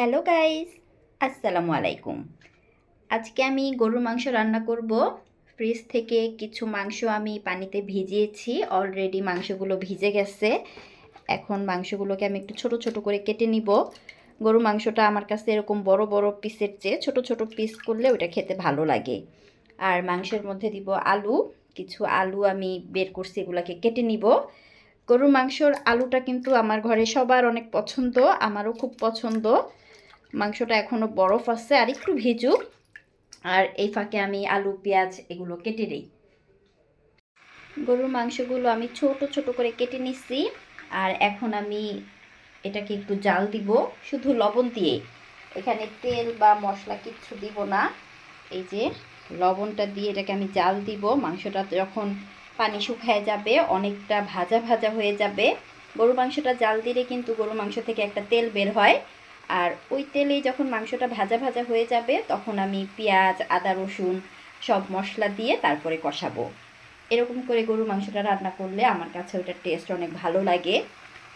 Hello guys, আসসালামু আলাইকুম। আজকে আমি গরুর মাংস রান্না করব। ফ্রিজ থেকে কিছু মাংস আমি পানিতে ভিজিয়েছি অলরেডি মাংসগুলো ভিজে গেছে। এখন মাংসগুলোকে আমি একটু ছোট ছোট করে কেটে নিব। গরু মাংসটা আমার কাছে এরকম বড় বড় পিসের চেয়ে ছোট ছোট পিস করলে ওটা খেতে ভালো লাগে। আর মাংসের মধ্যে দিব আলু, কিছু আলু আমি বের করছি, এগুলোকে কেটে নিব। গরুর মাংসর আলুটা কিন্তু আমার ঘরে সবার অনেক পছন্দ, আমারও খুব পছন্দ। মাংসটা এখনও বরফ আছে আর একটু ভিজুক আর এই ফাঁকে আমি আলু, পেঁয়াজ এগুলো কেটে দিই গরুর মাংসগুলো আমি ছোট ছোট করে কেটে নিচ্ছি। আর এখন আমি এটাকে একটু জাল দিব, শুধু লবণ দিয়ে। এখানে তেল বা মশলা কিচ্ছু দিব না। এই যে লবণটা দিয়ে এটাকে আমি জাল দিব। মাংসটা যখন পানি শুকায় যাবে, অনেকটা ভাজা ভাজা হয়ে যাবে। গরু মাংসটা জাল দিলে কিন্তু গরু মাংস থেকে একটা তেল বের হয়। আর ওই তেলেই যখন মাংসটা ভাজা ভাজা হয়ে যাবে, তখন আমি পেঁয়াজ, আদা, রসুন সব মশলা দিয়ে তারপরে কষাবো। এরকম করে গরু মাংসটা রান্না করলে আমার কাছে ওটার টেস্ট অনেক ভালো লাগে।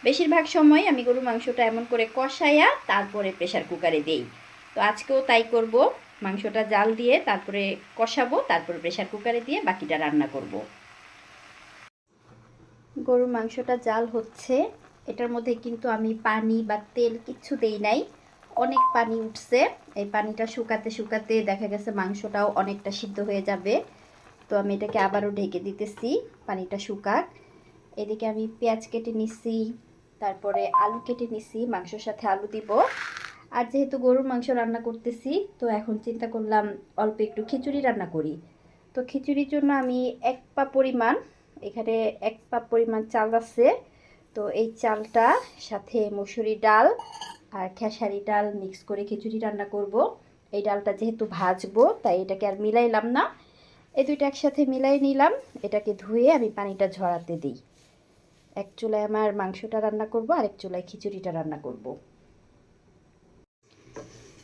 বেশিরভাগ সময় আমি গরু মাংসটা এমন করে কষাইয়া তারপরে প্রেশার কুকারে দেই। তো আজকেও তাই করব, মাংসটা জাল দিয়ে তারপরে কষাবো, তারপরে প্রেশার কুকারে দিয়ে বাকিটা রান্না করব। গরুর মাংসটা জাল হচ্ছে। এটার মধ্যে কিন্তু আমি পানি বা তেল কিচ্ছু দেই নাই। অনেক পানি উঠছে। এই পানিটা শুকাতে শুকাতে দেখা গেছে মাংসটাও অনেকটা সিদ্ধ হয়ে যাবে। তো আমি এটাকে আবারও ঢেকে দিতেছি, পানিটা শুকাক। এদিকে আমি পেঁয়াজ কেটে নিছি, তারপরে আলু কেটে নিছি, মাংসর সাথে আলু দিব। আর যেহেতু গরুর মাংস রান্না করতেছি, তো এখন চিন্তা করলাম অল্প একটু খিচুড়ি রান্না করি। তো খিচুড়ির জন্য আমি এক পা পরিমাণ, এখানে এক পা পরিমাণ চাল আছে। তো এই চালটা, সাথে মুসুরি ডাল আর খেসারি ডাল মিক্স করে খিচুড়ি রান্না করব। এই ডালটা যেহেতু ভাজবো, তাই এটাকে আর মিলাইলাম না। এই দুইটা একসাথে মিলাই নিলাম। এটাকে ধুয়ে আমি পানিটা ঝরাতে দিই। এক চুলায় আমার মাংসটা রান্না করব আর এক চুলায় খিচুড়িটা রান্না করব।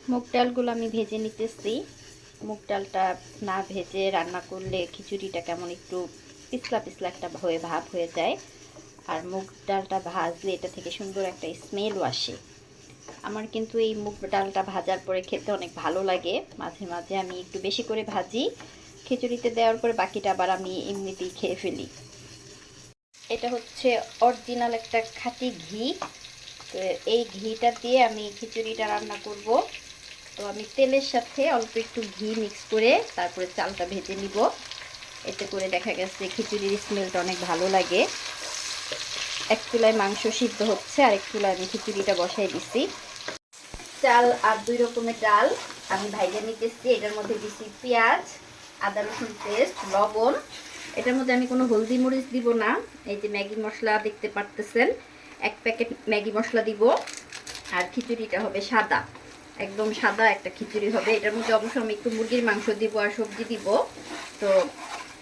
মুগ ডালগুলো আমি ভেজে নিতেছি। মুগ ডালটা না ভেজে রান্না করলে খিচুড়িটা কেমন একটু পিছলা পিছলা একটা হয়ে ভাব হয়ে যায়। আর মুগ ডালটা ভাজলে এটা থেকে সুন্দর একটা স্মেলও আসে। আমার কিন্তু এই মুগ ডালটা ভাজার পরে খেতে অনেক ভালো লাগে। মাঝে মাঝে আমি একটু বেশি করে ভাজি, খিচুড়িতে দেওয়ার পরে বাকিটা আবার আমি এমনিতেই খেয়ে ফেলি। এটা হচ্ছে অরিজিনাল একটা খাঁটি ঘি। তো এই ঘিটা দিয়ে আমি খিচুড়িটা রান্না করব। তো আমি তেলের সাথে অল্প একটু ঘি মিক্স করে তারপরে চালটা ভেজে নিব। এতে করে দেখা গেছে খিচুড়ির স্মেলটা অনেক ভালো লাগে। এক চুলায় মাংস সিদ্ধ হচ্ছে আর এক চুলায় আমি খিচুড়িটা বসাই দিছি। চাল আর দুই রকমের ডাল আমি ভাইজে নিতেছি, এটার মধ্যে দিছি পেঁয়াজ, আদা রসুন পেস্ট, লবণ। এটার মধ্যে আমি কোনো হলদি মরিচ দিব না, এই যে ম্যাগি মশলা দেখতে পারতেছেন, এক প্যাকেট ম্যাগি মশলা দিব, আর খিচুড়িটা হবে সাদা। একদম সাদা একটা খিচুড়ি হবে। এটার মধ্যে অবশ্য আমি একটু মুরগির মাংস দিব আর সবজি দিব। তো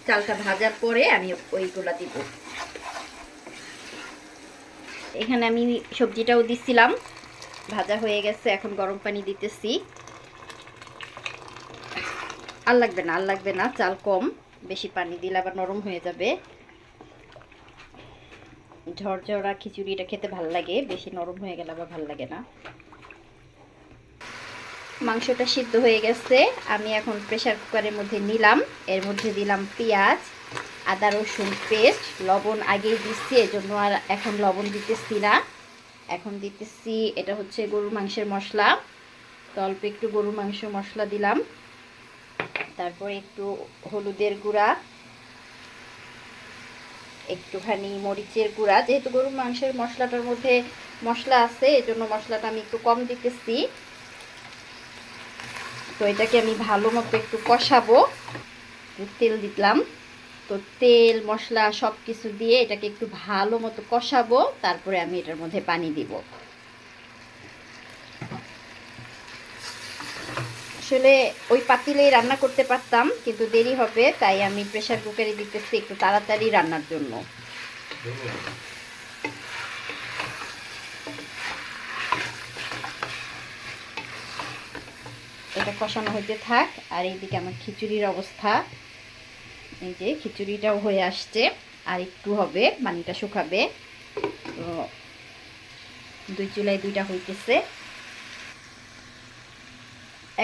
চালটা ভাজার পরে আমি ওইগুলা দিব। এখানে আমি সবজিটাও দিছিলাম। ভাজা হয়ে গেছে, এখন গরম পানি দিতেছি। আর লাগবে না, আর লাগবে না, চাল কম। বেশি পানি দিলে আবার নরম হয়ে যাবে। ঝরঝরা খিচুড়িটা খেতে ভালো লাগে, বেশি নরম হয়ে গেলে আবার ভালো লাগে না। মাংসটা সিদ্ধ হয়ে গেছে, আমি এখন প্রেশার কুকারের মধ্যে নিলাম। এর মধ্যে দিলাম পেঁয়াজ। আদা রসুন পেস্ট, লবণ আগেই দিচ্ছি, এজন্য আর এখন লবণ দিতেছি না। এখন দিতেছি, এটা হচ্ছে গরুর মাংসের মশলা। তো অল্প একটু গরুর মাংস মশলা দিলাম। তারপরে একটু হলুদের গুঁড়া, একটুখানি মরিচের গুঁড়া। যেহেতু গরুর মাংসের মশলাটার মধ্যে মশলা আছে, এজন্য মশলাটা আমি একটু কম দিতেছি। তো এটাকে আমি ভালো মতো একটু কষাবো। তেল দিলাম। তো তেল, মশলা সব কিছু দিয়ে এটাকে একটু ভালো মতো কষাবো, তারপরে আমি এটার মধ্যে পানি দিব। আসলে ওই পাতিলেই রান্না করতে পারতাম, কিন্তু দেরি হবে, তাই আমি প্রেশার কুকারে দিতেছি একটু তাড়াতাড়ি রান্নার জন্য। এটা কষানো হইতে থাক, আর এইদিকে আমার খিচুড়ির অবস্থা। এই যে খিচুড়িটাও হয়ে আসছে, আর একটু হবে, পানিটা শুকাবে। তো দুই চুলায় দুইটা হইতেছে।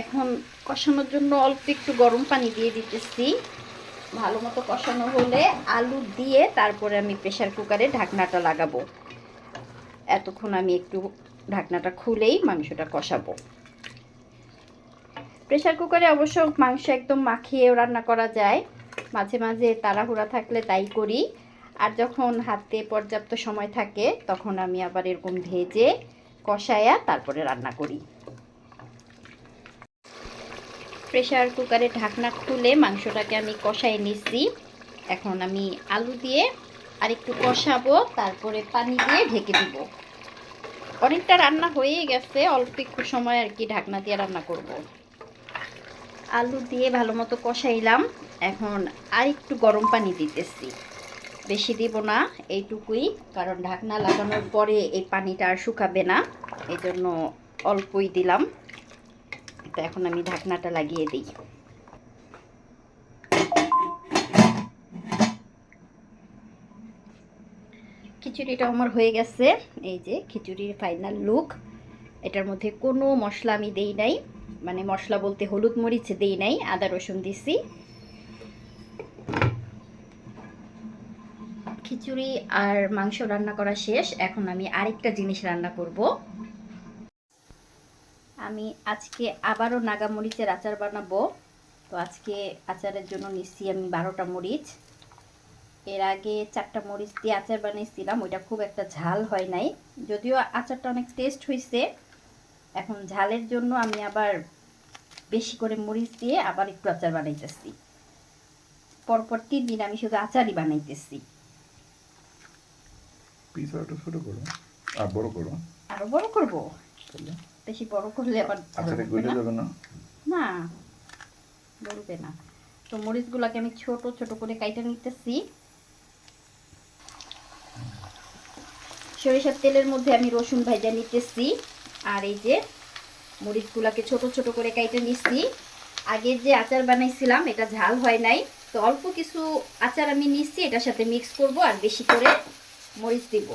এখন কষানোর জন্য অল্প একটু গরম পানি দিয়ে দিতেছি। ভালো মতো কষানো হলে আলু দিয়ে তারপরে আমি প্রেশার কুকারে ঢাকনাটা লাগাবো। এতক্ষণ আমি একটু ঢাকনাটা খুলেই মাংসটা কষাবো। প্রেশার কুকারে অবশ্য মাংস একদম মাখিয়েও রান্না করা যায়। মাঝে মাঝে তাড়াহুড়া থাকলে তাই করি। আর যখন হাতে পর্যাপ্ত সময় থাকে, তখন আমি আবার এরকম ভেজে, কষায়া তারপরে রান্না করি। প্রেশার কুকারে ঢাকনা খুলে মাংসটাকে আমি কষাই নিচ্ছি। এখন আমি আলু দিয়ে আর একটু কষাবো, তারপরে পানি দিয়ে ঢেকে দিব। অনেকটা রান্না হয়েই গেছে, অল্প একটু সময় আর কি ঢাকনা দিয়ে রান্না করব। আলু দিয়ে ভালো মতো কষাইলাম। এখন আর একটু গরম পানি দিতেছি। বেশি দিব না এইটুকুই, কারণ ঢাকনা লাগানোর পরে এই পানিটা আর শুকাবে না। এই জন্য অল্পই দিলাম। তো এখন আমি ঢাকনাটা লাগিয়ে দিই। খিচুড়িটা আমার হয়ে গেছে। এই যে খিচুড়ির ফাইনাল লুক। এটার মধ্যে কোনো মশলা আমি দেই নাই। মানে মশলা বলতে হলুদ মরিচ দেই নাই, আদা রসুন দিছি। খিচুড়ি আর মাংস রান্না করা শেষ, এখন আমি আরেকটা জিনিস রান্না করব। আমি আজকে আবারও নাগা মরিচের আচার বানাবো। তো আজকে আচারের জন্য নিচ্ছি আমি বারোটা মরিচ। এর আগে চারটা মরিচ দিয়ে আচার বানিয়েছিলাম, ওইটা খুব একটা ঝাল হয় নাই। যদিও আচারটা অনেক টেস্ট হয়েছে এখন ঝালের জন্য আমি আবার বেশি করে মরিচ দিয়ে আবার একটু আচার বানাইতেছি। পরপর তিন দিন আমি শুধু আচারই বানাইতেছি। পিস ছোট করো আর বড় করো। আরও বড় করব? বেশি বড় করলে আবার হবে গলে না। যাবে না? না বলবে না। তো মরিচগুলোকে আমি ছোট ছোট করে কাইটা নিতেছি। সরিষার তেলের মধ্যে আমি রসুন ভাজা নিতেছি। আর এই যে মরিচগুলোকে ছোট ছোট করে কাইটা নিচ্ছি আগে যে আচার বানাইছিলাম, এটা ঝাল হয় নাই। তো অল্প কিছু আচার আমি নিচ্ছি এটার সাথে মিক্স করব আর বেশি করে মরিচ দিব।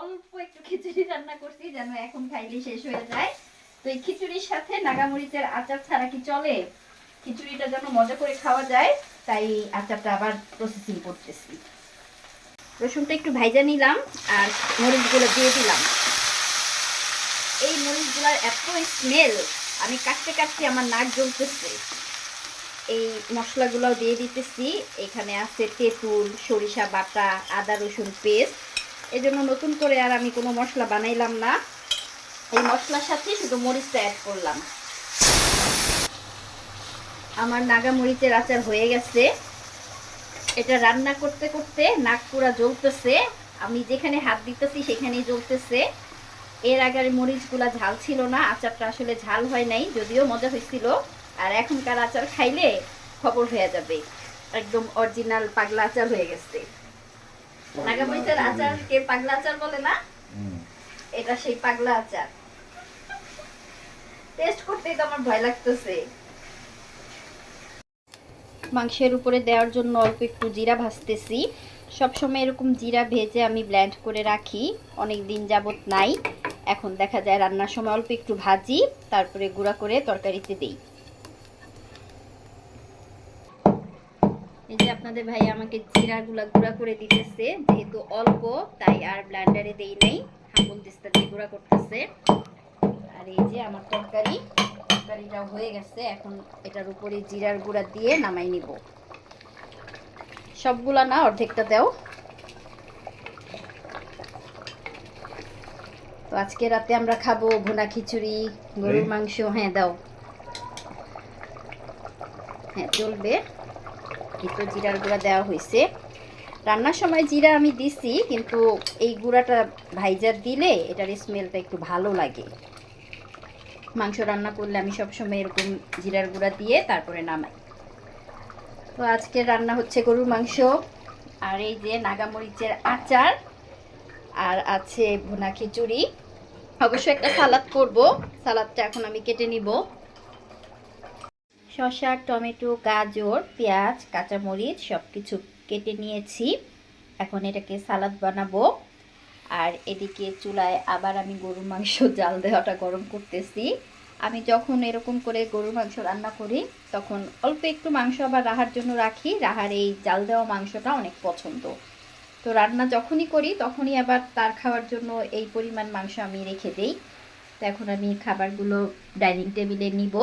অল্প একটু খিচুড়ি রান্না করছি যেন এখন খাইলে শেষ হয়ে যায়। তো এই খিচুড়ির সাথে নাগামরিচের আচার ছাড়া কি চলে? খিচুড়িটা যেন মজা করে খাওয়া যায়, তাই আচারটা আবার প্রসেসিং করতেছি। রসুনটা একটু ভাইজা নিলাম আর মরিচগুলো দিয়ে দিলাম। এই মরিচগুলোর এত স্মেল আমি কাটতে কাটতে আমার নাক জ্বলতেছে। এই মশলাগুলো দিয়ে দিতেছি। এখানে আছে তেঁতুল, সরিষা বাটা, আদা রসুন পেস্ট। এই জন্য নতুন করে আর আমি কোনো মশলা বানাইলাম না। এই মশলার সাথে শুধু মরিচটা অ্যাড করলাম। আমার নাগা মরিচের আচার হয়ে গেছে। এটা রান্না করতে করতে নাক পুরা জ্বলতেছে। আমি যেখানে হাত দিতেছি সেখানেই জ্বলতেছে। এর আগের মরিচগুলা ঝাল ছিল না আচারটা আসলে ঝাল হয় নাই যদিও মজা হয়েছিল। আর এখনকার আচার খাইলে খবর হয়ে যাবে। একদম অরিজিনাল পাগলা আচার হয়ে গেছে। নাগামরিচের আচারকে পাগলা আচার বলে না? এটা সেই পাগলা আচার। টেস্ট করতেই তো আমার ভয় লাগতেছে। মাংসের উপরে দেওয়ার জন্য অল্প একটু জিরা ভাজতেছি। সবসময় এরকম জিরা ভেজে আমি ব্ল্যান্ড করে রাখি। অনেক দিন যাবত নাই। এখন দেখা যায় রান্নার সময় অল্প একটু ভাজি, তারপরে গুঁড়া করে তরকারিতে দিই। এই যে আপনাদের ভাই আমাকে জিরাগুলা গুঁড়া করে দিতেছে, যেহেতু অল্প, তাই আর ব্ল্যান্ডারে দেই নাই। হামুল দিস্তা দিয়ে গুঁড়া করতেছে। আর এই যে আমার তরকারি। তরকারিটাও হয়ে গেছে এখন এটার উপরে জিরার গুঁড়া দিয়ে নামাই নিব। সবগুলা না অর্ধেকটা দাও। তো আজকে রাতে আমরা খাব ভুনা খিচুড়ি গরুর মাংস হ্যাঁ দাও। হ্যাঁ চলবে। কিন্তু জিরার গুঁড়া দেওয়া হয়েছে। রান্নার সময় জিরা আমি দিছি কিন্তু এই গুঁড়াটা ভাইজার দিলে এটার স্মেলটা একটু ভালো লাগে। মাংস রান্না করলে আমি সবসময় এরকম জিরার গুঁড়া দিয়ে তারপরে নামাই। তো আজকে রান্না হচ্ছে গরুর মাংস, আর এই যে নাগামরিচের আচার, আর আছে ভুনা খিচুড়ি। অবশ্যই একটা সালাদ করব, সালাদটা এখন আমি কেটে নিব। শসা, টমেটো, গাজর, পেঁয়াজ, কাঁচামরিচ সব কিছু কেটে নিয়েছি। এখন এটাকে সালাদ বানাবো। আর এদিকে চুলায় আবার আমি গরুর মাংস জাল দেওয়াটা গরম করতেছি। আমি যখন এরকম করে গরুর মাংস রান্না করি, তখন অল্প একটু মাংস আবার রাহার জন্য রাখি। রাহার এই জাল দেওয়া মাংসটা অনেক পছন্দ। তো রান্না যখনই করি, তখনই আবার তার খাওয়ার জন্য এই পরিমাণ মাংস আমি রেখে দেই। তো এখন আমি খাবারগুলো ডাইনিং টেবিলে নিব।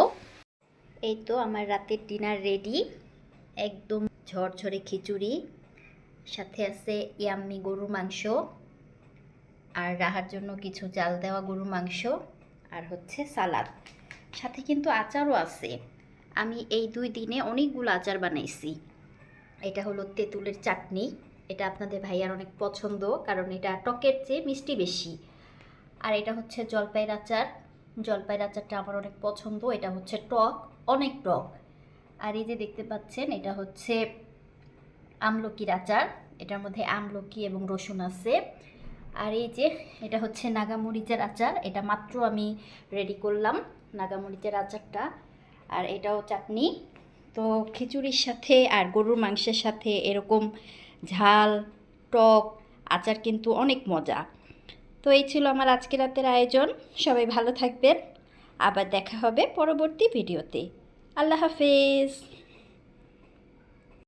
এই তো আমার রাতের ডিনার রেডি। একদম ঝরঝরে খিচুড়ি, সাথে আছে ইয়াম্মি গরুর মাংস। আর রাহার জন্য কিছু জাল দেওয়া গরুর মাংস আর হচ্ছে সালাদ। সাথে কিন্তু আচারও আছে। আমি এই দুই দিনে অনেকগুলো আচার বানাইছি। এটা হলো তেঁতুলের চাটনি। এটা আপনাদের ভাইয়ার অনেক পছন্দ, কারণ এটা টকের চেয়ে মিষ্টি বেশি। আর এটা হচ্ছে জলপাইয়ের আচার। জলপাইয়ের আচারটা আমার অনেক পছন্দ। এটা হচ্ছে টক, অনেক টক। আর এই যে দেখতে পাচ্ছেন, এটা হচ্ছে আমলকির আচার। এটার মধ্যে আমলকি এবং রসুন আছে। আর এই যে, এটা হচ্ছে নাগামরিচের আচার। এটা মাত্র আমি রেডি করলাম, নাগামরিচের আচারটা। আর এটাও চাটনি। তো খিচুড়ির সাথে আর গরুর মাংসের সাথে এরকম ঝাল, টক, আচার কিন্তু অনেক মজা। তো এই ছিল আমার আজকে রাতের আয়োজন। সবাই ভালো থাকবেন। আবার দেখা হবে পরবর্তী ভিডিওতে। আল্লাহ হাফেজ।